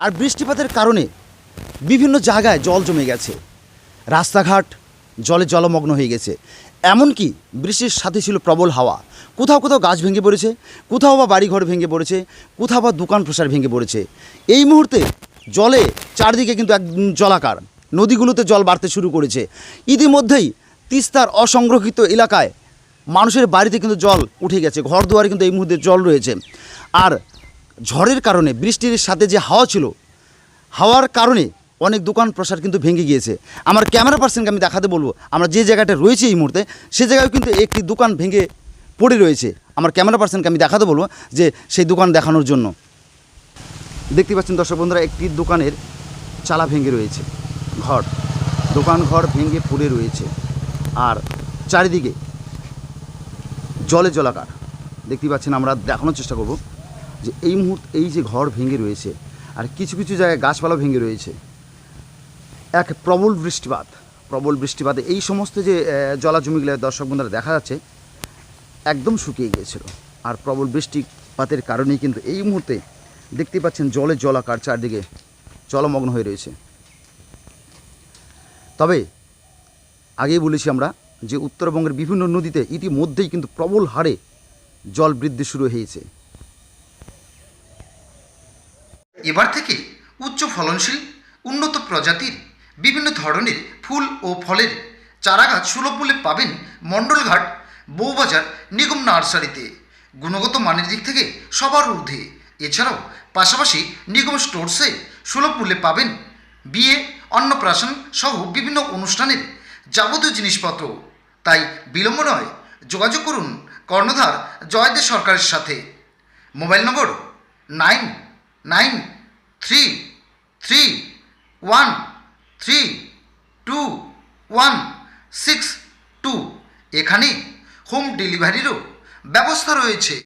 আর বৃষ্টিপাতের কারণে বিভিন্ন জায়গায় জল জমে গেছে। রাস্তাঘাট জলে জলমগ্ন হয়ে গেছে। এমনকি বৃষ্টির সাথে ছিল প্রবল হাওয়া। কোথাও কোথাও গাছ ভেঙে পড়েছে, কোথাও বা বাড়িঘর ভেঙে পড়েছে, কোথাও বা দোকান প্রসার ভেঙে পড়েছে। এই মুহূর্তে জলে চারদিকে কিন্তু এক জলাকার। নদীগুলোতে জল বাড়তে শুরু করেছে। ইতিমধ্যেই তিস্তার অসংরক্ষিত এলাকায় মানুষের বাড়িতে কিন্তু জল উঠে গেছে। ঘর দুয়ারে কিন্তু এই মুহূর্তে জল রয়েছে। আর ঝড়ের কারণে, বৃষ্টির সাথে যে হাওয়া ছিল, হাওয়ার কারণে অনেক দোকান প্রসার কিন্তু ভেঙে গিয়েছে। আমার ক্যামেরা পার্সনকে আমি দেখাতে বলব, আমরা যে জায়গাটা রয়েছে এই মুহূর্তে, সে জায়গায় কিন্তু একটি দোকান ভেঙে পড়ে রয়েছে। আমার ক্যামেরা পার্সনকে আমি দেখাতে বলব যে সেই দোকান দেখানোর জন্য। দেখতে পাচ্ছেন দর্শক বন্ধুরা, একটি দোকানের চালা ভেঙে রয়েছে, ঘর। দোকান ঘর ভেঙে পড়ে রয়েছে। আর চারিদিকে জলে জলাকার। দেখতে পাচ্ছেন, আমরা দেখানোর চেষ্টা করব। যে এই মুহূর্তে, এই যে ঘর ভেঙে রয়েছে, আর কিছু কিছু জায়গায় গাছপালা ভেঙে রয়েছে, এক প্রবল বৃষ্টিপাত, প্রবল বৃষ্টিপাতে এই সমস্ত যে জলাজমিগুলো দর্শক বন্ধুরা দেখা যাচ্ছে, একদম শুকিয়ে গিয়েছিল। আর প্রবল বৃষ্টিপাতের কারণেই কিন্তু এই মুহূর্তে দেখতে পাচ্ছেন জলে জলাকার চারদিকে জলমগ্ন হয়ে রয়েছে। তবে আগেই বলেছি আমরা যে উত্তরবঙ্গের বিভিন্ন নদীতে ইতিমধ্যেই কিন্তু প্রবল হারে জল বৃদ্ধি শুরু হয়েছে। এবার থেকে উচ্চ ফলনশীল, উন্নত প্রজাতির, বিভিন্ন ধরনের ফুল ও ফলের চারাগাছ সুলভ মূল্যে পাবেন মণ্ডলঘাট বউবাজার নিগম নার্সারিতে। গুণগত মানের দিক থেকে সবার ঊর্ধ্বে। এছাড়াও পাশাপাশি নিগম স্টোরসে সুলভ মূল্যে পাবেন বিয়ে, অন্নপ্রাশন সহ বিভিন্ন অনুষ্ঠানের যাবতীয় জিনিসপত্র। তাই বিলম্ব নয়, যোগাযোগ করুন কর্ণধার জয়দেব সরকারের সাথে। Mobile number nine nine one three two one six two এখানে হোম ডেলিভারিরও ব্যবস্থা রয়েছে।